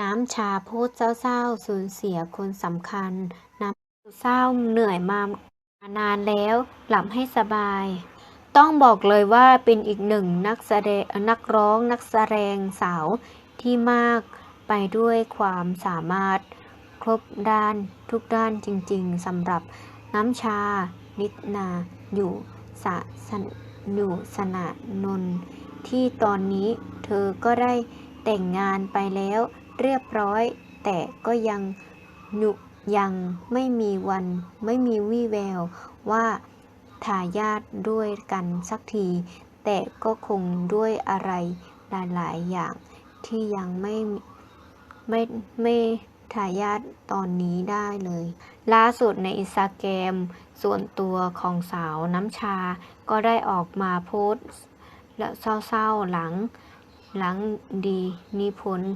น้ำชาพสต์เศร้าๆสูญเสียคนสำคัญ น้ำเศร้าเหนื่อยมานานแล้ว หลับให้สบาย ต้องบอกเลยว่าเป็นอีกหนึ่งนักแสดงนักร้องนักแสดงสาวที่มากไปด้วยความสามารถครบด้านทุกด้านจริงๆสำหรับน้ำชา นิดนาอยู่สะสนอยู่สนานนที่ตอนนี้เธอก็ได้แต่งงานไปแล้ว เรียบร้อย แต่ก็ยังหนุยังไม่มีวันไม่มีวี่แววว่าทายาทด้วยกันสักที แต่ก็คงด้วยอะไรหลาย ๆ อย่างที่ยังไม่ไม่ไม่ทายาทตอนนี้ได้เลย ล่าสุดในอินสตาแกรมส่วนตัวของสาวน้ำชา ก็ได้ออกมาโพสต์และเศร้าๆหลังหลังดีนิพนธ์